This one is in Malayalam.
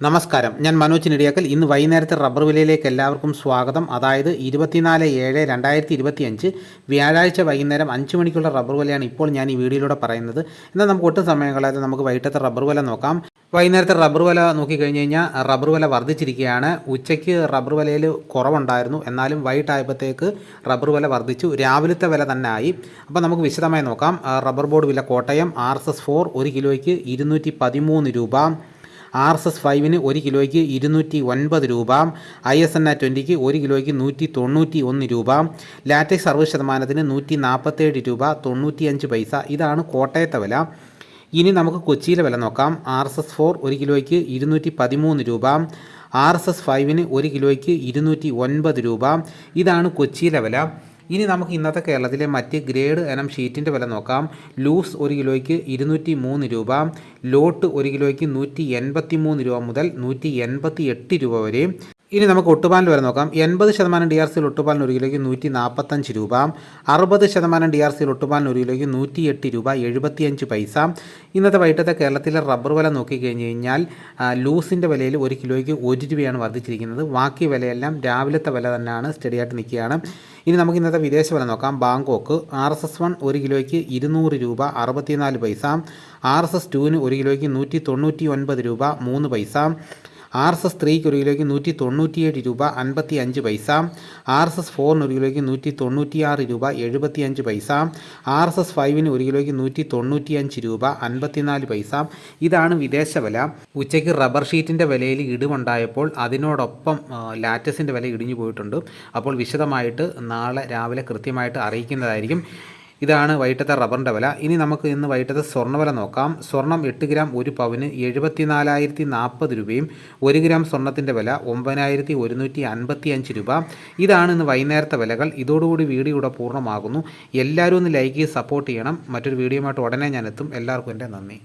നമസ്കാരം. ഞാൻ മനോജ് നെടിയാക്കൽ. ഇന്ന് വൈകുന്നേരത്തെ റബ്ബർ വിലയിലേക്ക് എല്ലാവർക്കും സ്വാഗതം. അതായത് ഇരുപത്തിനാല് ഏഴ് രണ്ടായിരത്തി ഇരുപത്തി അഞ്ച് വ്യാഴാഴ്ച വൈകുന്നേരം അഞ്ച് മണിക്കുള്ള റബ്ബർ വിലയാണ് ഇപ്പോൾ ഞാൻ ഈ വീഡിയോയിലൂടെ പറയുന്നത്. എന്നാൽ നമുക്ക് ഒട്ടും സമയം കളയാതെ നമുക്ക് വൈകിട്ടത്തെ റബ്ബർ വില നോക്കാം. വൈകുന്നേരത്തെ റബ്ബർ വില നോക്കിക്കഴിഞ്ഞ് കഴിഞ്ഞാൽ റബ്ബർ വില വർദ്ധിച്ചിരിക്കുകയാണ്. ഉച്ചയ്ക്ക് റബ്ബർ വിലയിൽ കുറവുണ്ടായിരുന്നു. എന്നാലും വൈകിട്ടായപ്പോഴത്തേക്ക് റബ്ബർ വില വർദ്ധിച്ചു. രാവിലത്തെ വില തന്നെ ആയി. അപ്പോൾ നമുക്ക് വിശദമായി നോക്കാം. റബ്ബർ ബോർഡ് വില Kottayam R S S four ഒരു കിലോയ്ക്ക് ഇരുന്നൂറ്റി പതിമൂന്ന് രൂപ. ആർ എസ് എസ് ഫൈവിന് ഒരു കിലോയ്ക്ക് ഇരുന്നൂറ്റി ഒൻപത് രൂപ ഐ എസ് എൻ ആ ട്വന്റിക്ക് ഒരു കിലോയ്ക്ക് നൂറ്റി തൊണ്ണൂറ്റി ഒന്ന് രൂപ ലാറ്റക്സ് അറുപത് ശതമാനത്തിന് നൂറ്റി നാൽപ്പത്തേഴ് രൂപ തൊണ്ണൂറ്റിയഞ്ച് പൈസ. ഇതാണ് കോട്ടയത്തെ വില. ഇനി നമുക്ക് കൊച്ചിയിലെ വില നോക്കാം. ആർ എസ് എസ് ഫോർ ഒരു കിലോയ്ക്ക് ഇരുന്നൂറ്റി പതിമൂന്ന് രൂപ ആർ എസ് എസ് ഫൈവിന് ഒരു കിലോയ്ക്ക് ഇരുന്നൂറ്റി ഒൻപത് രൂപ. ഇതാണ് കൊച്ചിയിലെ വില. ഇനി നമുക്ക് ഇന്നത്തെ കേരളത്തിലെ മറ്റ് ഗ്രേഡ് ഇനം ഷീറ്റിന്റെ വില നോക്കാം. ലൂസ് ഒരു കിലോയ്ക്ക് ഇരുന്നൂറ്റി മൂന്ന് രൂപ ലോട്ട് ഒരു കിലോയ്ക്ക് നൂറ്റി എൺപത്തി മൂന്ന് രൂപ മുതൽ നൂറ്റി എൺപത്തി എട്ട് രൂപ വരെ. ഇനി നമുക്ക് ഒട്ടുപാലിൽ വരെ നോക്കാം. എൺപത് ശതമാനം ഡി ആർ സിയിൽ ഒട്ടുപാലിന് ഒരു കിലോയ്ക്ക് നൂറ്റി നാൽപ്പത്തഞ്ച് രൂപ. അറുപത് ശതമാനം ഡി ആർ സിയിൽ ഒട്ടുപാലിന് ഒരു കിലോയ്ക്ക് നൂറ്റി എട്ട് രൂപ എഴുപത്തിയഞ്ച് പൈസ. ഇന്നത്തെ വൈകിട്ടത്തെ കേരളത്തിലെ റബ്ബർ വില നോക്കിക്കഴിഞ്ഞ് കഴിഞ്ഞാൽ ലൂസിന്റെ വിലയിൽ ഒരു കിലോയ്ക്ക് ഒരു രൂപയാണ് വർദ്ധിച്ചിരിക്കുന്നത്. ബാക്കി വിലയെല്ലാം രാവിലത്തെ വില തന്നെയാണ് സ്റ്റഡി ആയിട്ട് നിൽക്കുകയാണ്. ഇനി നമുക്ക് ഇന്നത്തെ വിദേശ വില നോക്കാം. Bangkok R S S one ഒരു കിലോയ്ക്ക് ഇരുന്നൂറ് രൂപ അറുപത്തിനാല് പൈസ. ആർ എസ് എസ് ടുവിന് ഒരു കിലോയ്ക്ക് നൂറ്റി തൊണ്ണൂറ്റി ഒൻപത് രൂപ മൂന്ന് പൈസ. ആർ എസ് എസ് ത്രീക്ക് ഒരു കിലോയ്ക്ക് നൂറ്റി തൊണ്ണൂറ്റിയേഴ് രൂപ അൻപത്തി അഞ്ച് പൈസ ആർ എസ് എസ് ഫോറിന് ഒരു കിലോയ്ക്ക് നൂറ്റി തൊണ്ണൂറ്റിയാറ് രൂപ എഴുപത്തി അഞ്ച് പൈസ ആർ എസ് എസ് ഫൈവിന് ഒരു കിലോയ്ക്ക് നൂറ്റി തൊണ്ണൂറ്റിയഞ്ച് രൂപ അൻപത്തിനാല് പൈസ. ഇതാണ് വിദേശ വില. ഉച്ചയ്ക്ക് റബ്ബർ ഷീറ്റിന്റെ വിലയിൽ ഇടിവുണ്ടായപ്പോൾ അതിനോടൊപ്പം ലാറ്റസിന്റെ വില ഇടിഞ്ഞു പോയിട്ടുണ്ട്. അപ്പോൾ വിശദമായിട്ട് നാളെ രാവിലെ കൃത്യമായിട്ട് അറിയിക്കുന്നതായിരിക്കും. ഇതാണ് വൈകിട്ടത്തെ റബ്ബറിന്റെ വില. ഇനി നമുക്ക് ഇന്ന് വൈകിട്ടത്തെ സ്വർണവില നോക്കാം. സ്വർണം എട്ട് ഗ്രാം ഒരു പവന് എഴുപത്തിനാലായിരത്തി നാൽപ്പത് രൂപയും ഒരു ഗ്രാം സ്വർണത്തിന്റെ വില ഒമ്പതിനായിരത്തി ഒരുന്നൂറ്റി അൻപത്തി അഞ്ച് രൂപ. ഇതാണ് ഇന്ന് വൈകുന്നേരത്തെ വിലകൾ. ഇതോടുകൂടി വീഡിയോ ഇവിടെ പൂർണമാകുന്നു. എല്ലാവരും ഒന്ന് ലൈക്ക് ചെയ്ത് സപ്പോർട്ട് ചെയ്യണം. മറ്റൊരു വീഡിയോയുമായിട്ട് ഉടനെ ഞാനെത്തും എല്ലാവർക്കും എന്റെ നന്ദി.